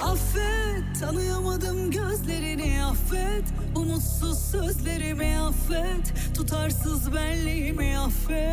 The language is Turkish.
Affet tanıyamadım gözlerini affet. Umutsuz sözlerimi affet. Tutarsız benliğimi affet.